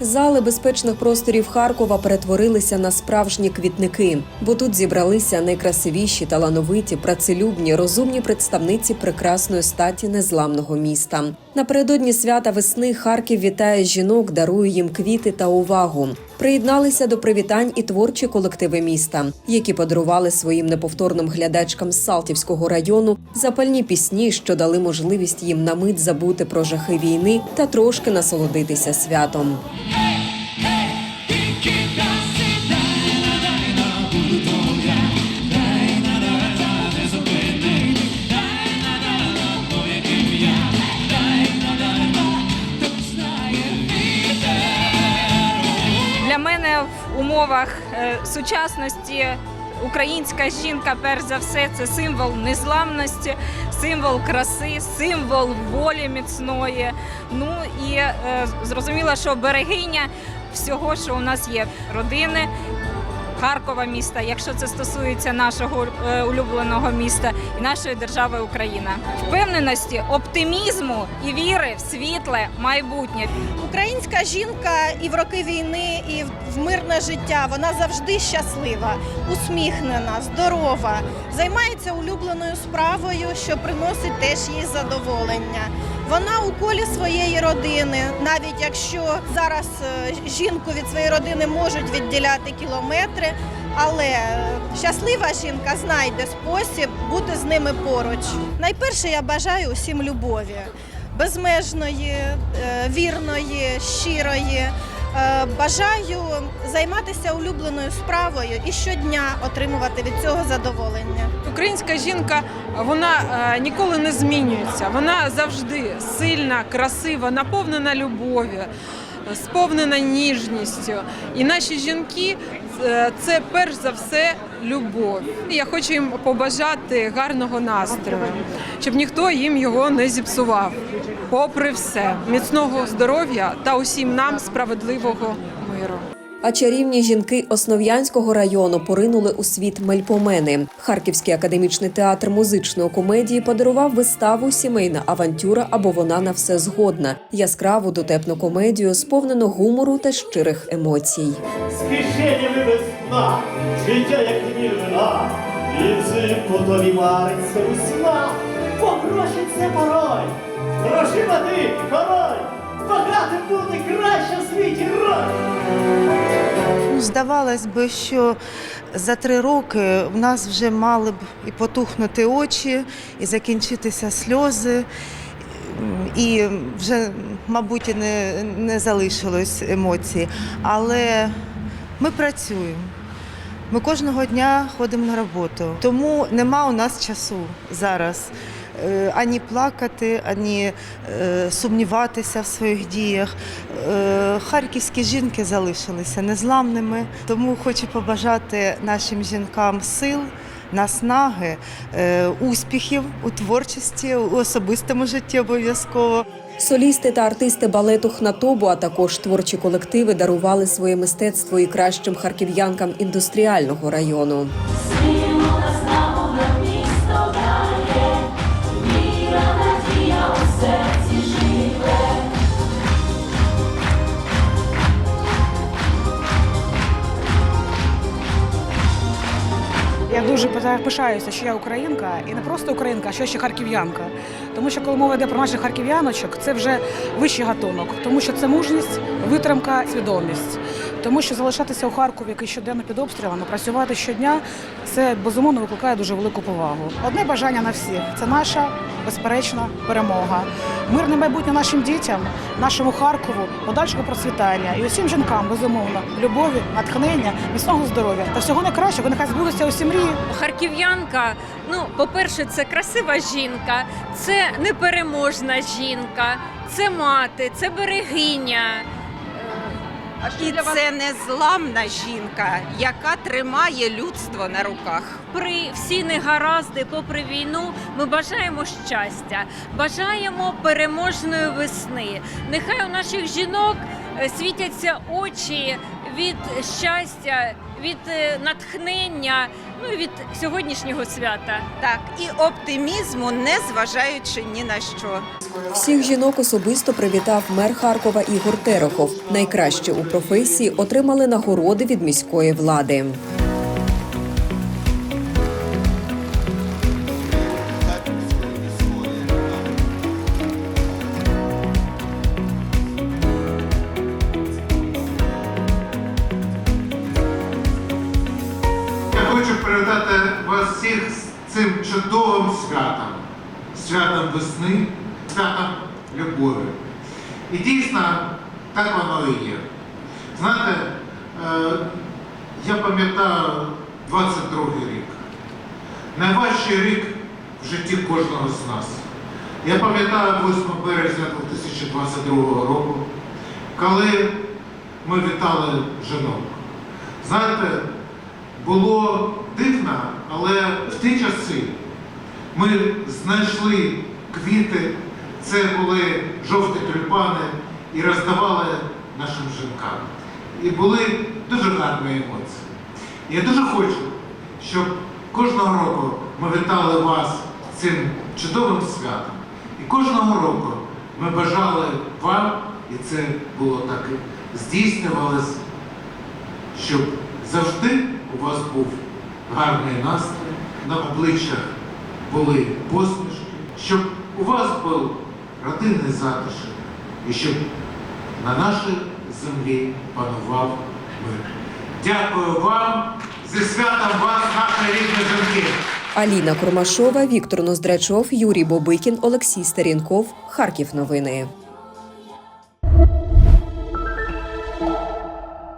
Зали безпечних просторів Харкова перетворилися на справжні квітники, бо тут зібралися найкрасивіші, талановиті, працелюбні, розумні представниці прекрасної статі незламного міста. Напередодні свята весни Харків вітає жінок, дарує їм квіти та увагу. Приєдналися до привітань і творчі колективи міста, які подарували своїм неповторним глядачкам з Салтівського району запальні пісні, що дали можливість їм на мить забути про жахи війни та трошки насолодитися святом. Умовах е, сучасності українська жінка, перш за все, це символ незламності, символ краси, символ волі міцної. Ну і е, зрозуміло, що берегиня всього, що у нас є родини. Харкова міста, якщо це стосується нашого е, улюбленого міста і нашої держави Україна, впевненості, оптимізму і віри в світле майбутнє. Українська жінка і в роки війни, і в- мирне життя вона завжди щаслива, усміхнена, здорова, займається улюбленою справою, що приносить теж їй задоволення. Вона у колі своєї родини, навіть якщо зараз е, жінку від своєї родини можуть відділяти кілометри. Але е, щаслива жінка знайде спосіб бути з ними поруч. Найперше я бажаю усім любові безмежної, е, вірної, щирої. Е, Бажаю займатися улюбленою справою і щодня отримувати від цього задоволення. Українська жінка вона е, ніколи не змінюється. Вона завжди сильна, красива, наповнена любов'ю, сповнена ніжністю. І наші жінки е, це перш за все любов. Я хочу їм побажати гарного настрою, щоб ніхто їм його не зіпсував. Попри все, міцного здоров'я та усім нам справедливого миру. А чарівні жінки Основ'янського району поринули у світ мельпомени. Харківський академічний театр музичної комедії подарував виставу Сімейна авантюра або вона на все згодна. Яскраву дотепну комедію, сповнену гумору та щирих емоцій. без дна, життя як вина, і взимку тобі мариться у снах, бо гроші це порой, грошима ти король, багатим бути краще Здавалось би, що за три роки в нас вже мали б і потухнути очі, і закінчитися сльози, і вже, мабуть, і не, не залишилось емоцій. Але ми працюємо. Ми кожного дня ходимо на роботу, тому нема у нас часу зараз ані плакати, ані е, сумніватися в своїх діях. Е, Харківські жінки залишилися незламними, тому хочу побажати нашим жінкам сил. Наснаги, е, успіхів у творчості, у особистому житті обов'язково. Солісти та артисти балету Хнатобу, а також творчі колективи дарували своє мистецтво і кращим харків'янкам індустріального району. Я дуже пишаюся, що я українка, і не просто українка, а що ще харків'янка. Тому що коли мова йде про наших харків'яночок, це вже вищий гатунок, тому що це мужність, витримка, свідомість. Тому що залишатися у Харкові, який щоденно під обстрілами, працювати щодня, це безумовно викликає дуже велику повагу. Одне бажання на всіх це наша безперечна перемога. Мирне майбутнє нашим дітям, нашому Харкову, подальшого процвітання і усім жінкам, безумовно, любові, натхнення, міцного здоров'я та всього найкращого. Нехай збудуться усі мрії. Харків'янка, ну, по-перше, це красива жінка, це непереможна жінка, це мати, це берегиня. І це незламна жінка, яка тримає людство на руках. При всі негаразди, попри війну, ми бажаємо щастя, бажаємо переможної весни. Нехай у наших жінок е, світяться очі від щастя від е, натхнення, ну від сьогоднішнього свята. Так, і оптимізму, не зважаючи ні на що. Всіх жінок особисто привітав мер Харкова Ігор Терехов. Найкраще у професії отримали нагороди від міської влади. Привітати вас всіх з цим чудовим святом, святом весни, святом любові. І дійсно так воно і є. Знаєте, е, я пам'ятаю 22 рік. Найважчий рік в житті кожного з нас. Я пам'ятаю 8 березня 2022 року, коли ми вітали жінок. Знаєте, було дивно, але в ті часи ми знайшли квіти, це були жовті тюльпани і роздавали нашим жінкам. І були дуже гарні емоції. Я дуже хочу, щоб кожного року ми вітали вас цим чудовим святом. І кожного року ми бажали вам, і це було так здійснювалось, щоб завжди у вас був гарний настрій, на обличчях були посмішки, щоб у вас був родинний затишок і щоб на нашій землі панував мир. Дякую вам зі святом вас, наші рідні жінки! Аліна Курмашова, Віктор Ноздрачов, Юрій Бобикін, Олексій Старінков. Харків новини.